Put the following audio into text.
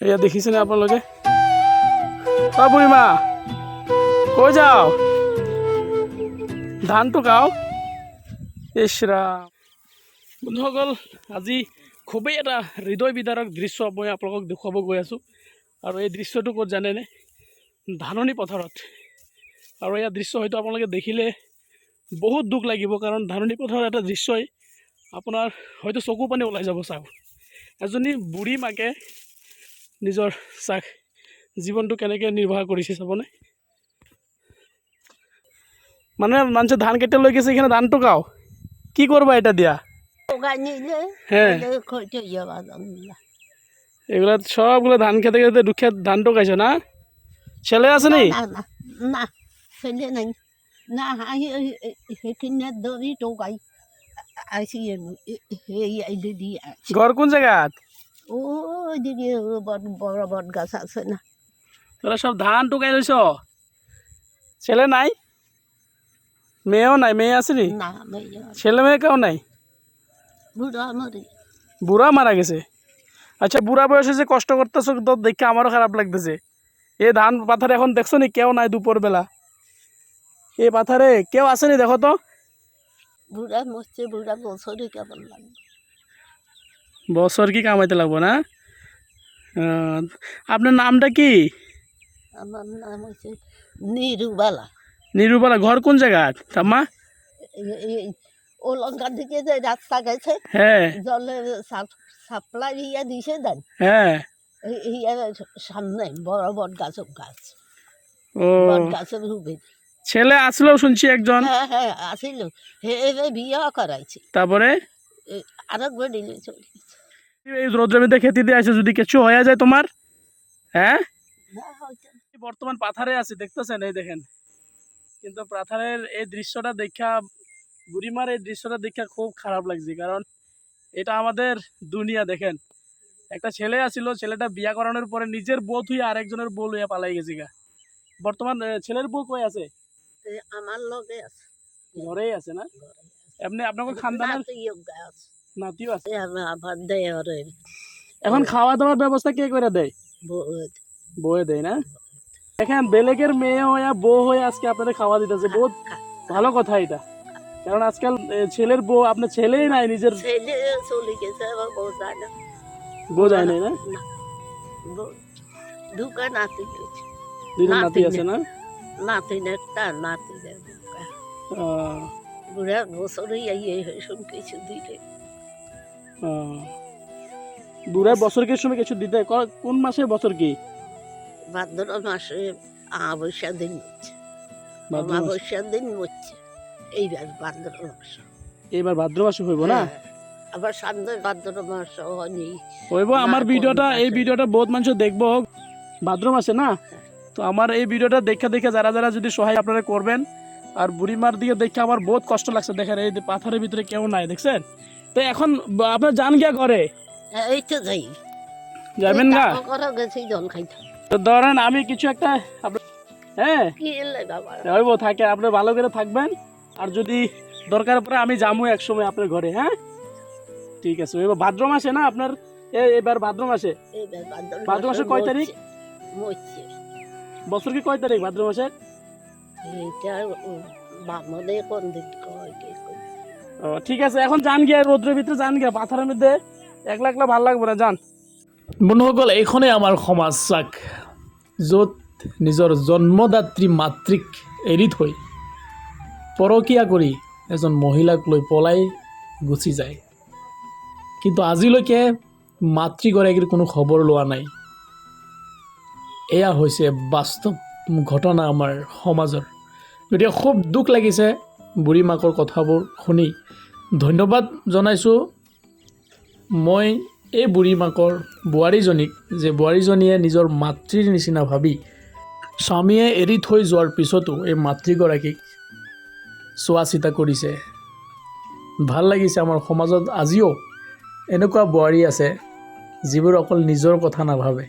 এয়া দেখিছেনে আপোনালোকে? অ বুঢ়ীমা কৈ যাও। ধানটো গাও ইছৰাম বন্ধুসকল, আজি খুবেই এটা হৃদয় বিদাৰক দৃশ্য মই আপোনালোকক দেখুৱাব গৈ আছোঁ। আৰু এই দৃশ্যটো ক'ত জানেনে? ধাননি পথাৰত। আৰু এয়া দৃশ্য হয়তো আপোনালোকে দেখিলে বহুত দুখ লাগিব, কাৰণ ধাননি পথাৰৰ এটা দৃশ্যই আপোনাৰ হয়তো চকু পানী ওলাই যাব চাওক। এজনী বুঢ়ী মাকে নিজৰ চাক জীৱনটো কেনেকৈ নিৰ্বাহ কৰিছে চাবনে? মানে মানুহে ধান কেতিয়া লৈ গৈছে এইখানে ধান খাওঁ কি করবা এটা দিয়া? হ্যাঁ। এগুলা সবগুলো ধান খেতে খেতে দুঃখে ধানটো খাইছো না? ছেলে আছে নি? না ছেলে নাই। টোকাই ঘর কোন জায়গাত ও দিদি বট বড় বট গাছ আছে না। তোরা সব ধান টুকাই লৈছ ছেলে নাই? মেয়েও নাই? মেয়ে আছে নি না ছেলে মেয়ে কেউ নাই? বুড়া মারা গেছে? আচ্ছা বুড়া বয়সে যে কষ্ট করতেছো তো দেখে আমারও খারাপ লাগতেছে। এ ধান পাথারে এখন দেখছ নি? কেউ নাই দুপুরবেলা। এ পাথারে কেউ আসেনি দেখো তো। বুড়া মরছে বুড়া বছরে কেমন লাগবে বছর কি কামাইতে লাগবো না? আপনার নামটা কি? আমার নাম হচ্ছে নিরুবালা। নিরুবালা ঘর কোন জায়গা? ঠাম্মা? অলঙ্কার দিকে যে রাস্তা গেছে হ্যাঁ। জলের সাপ্লাই ইয়ে দিছে দেন। হ্যাঁ। এর সামনে বড় বট গাছ। গাছ ও। গাছের রূপে ছেলে আসলেও শুনছি একজন। হ্যাঁ হ্যাঁ আসিল। হে বিয়ে করাইছে। তারপরে? আরেকবার দিলে চলে। এই রৌদ্রবিদ্যা খেতে দিয়ে আছে যদি কিছু হয়ে যায় তোমার। হ্যাঁ? বর্তমান পাথারে আছে দেখতেছেন? এই দেখেন। কিন্তু পাথারের এই দৃশ্যটা দেখা বুড়িমার এই দৃশ্যটা দেখা খুব খারাপ লাগছে। কারণ এটা আমাদের দুনিয়া দেখেন। একটা ছেলে আছিল ছেলেটা বিয়া করানোর পরে নিজের বউ থুই আরেকজনের বউ লইয়া পালাই গেছে গা। বর্তমান ছেলের বউ কই আছে? আমার লগে আছে। ঘরেই আছে না? এমনি আপনার খানদানের নাতিও আছে। আমার আবার দেওয়ারের এখন খাওয়া দাওয়ার ব্যবস্থা কে করে দেয়? বয়ে দেয় না? দেখেন বেলেগের মেয়ে হয়ে বউ হয়ে আজকে আপনাদের খাওয়া দিতেছে। বহুত ভালো কথা এটা। কারণ আজকাল ছেলের বউ আপনার ছেলেই নাই নিজের চলে গেছে বউ যায় নাই না? নাতি নাতি নাতি আছে না? নাতিন একটা আহ, বুড়া বছরই এই শুন কিছু দিলে বুড়ার বছর কি সময় কিছু দিতে? কোন মাসে বছর কি? ভাদ্র মাসে দিন হচ্ছে দিন হচ্ছে এইবার ভাদ্র মাস। এবার ভাদ্র মাসে হইব না? হ্যাঁ, আবার সামনে ভাদ্র মাস হয়নি। হইব আমার ভিডিওটা এই ভিডিওটা বহুত মানুষ দেখব ভাদ্র মাসে না? তো আমার এই ভিডিওটা দেখে দেখে যারা যারা যদি সহায় আপনারা করবেন। আর বুড়িমার দিকে দেখে আমার বহুত কষ্ট লাগছে। দেখেন এই পাথরের ভিতরে কেউ নাই দেখছেন? তো এখন আপনার যান গিয়া করে হ্যাঁ, এই তো যাই। যাবেন গেছি জল খাইতাম তো ধরেন আমি কিছু একটা হ্যাঁ? হইব থাকে আপনি ভালো করে থাকবেন। আর যদি দরকার পড়ে আমি যাব এক সময় আপনার ঘরে হ্যাঁ? ঠিক আছে এবার ভাদ্র মাসে না আপনার এবার ভাদ্র মাসে? ভাদ্র মাসের কয় তারিখ? বছর কি কয় তারিখ ভাদ্র বামনে কোন দিন ঠিক আছে, এখন যান গিয়া রোদ্রের ভিতরে, যান গিয়া, পাথারের মধ্যে। একলা একলা ভালো লাগবে না, যান। বন্ধুসকল এইখনেই আমাৰ সমাজ চাক য'ত নিজৰ জন্মদাত্ৰী মাতৃক এৰি থৈ পৰকীয়া কৰি এজন মহিলাক লৈ পলাই গুচি যায়। কিন্তু আজিলৈকে মাতৃগৰাকীৰ কোনো খবৰ লোৱা নাই। এয়া হৈছে বাস্তৱ ঘটনা আমাৰ সমাজৰ। গতিকে খুব দুখ লাগিছে। বুঢ়ী মাকৰ কথাবোৰ শুনি ধন্যবাদ জনাইছোঁ। মই এই বুঢ়ী মাকৰ বোৱাৰীজনীক যে বোৱাৰীজনীয়ে নিজৰ মাতৃৰ নিচিনা ভাবি স্বামীয়ে এৰি থৈ যোৱাৰ পিছতো এই মাতৃগৰাকীক চোৱা চিতা কৰিছে। ভালো লাগিছে আমাৰ সমাজত আজিও এনেকুৱা বোৱাৰী আছে যিবোৰ অকল নিজৰ কথা নাভাবে।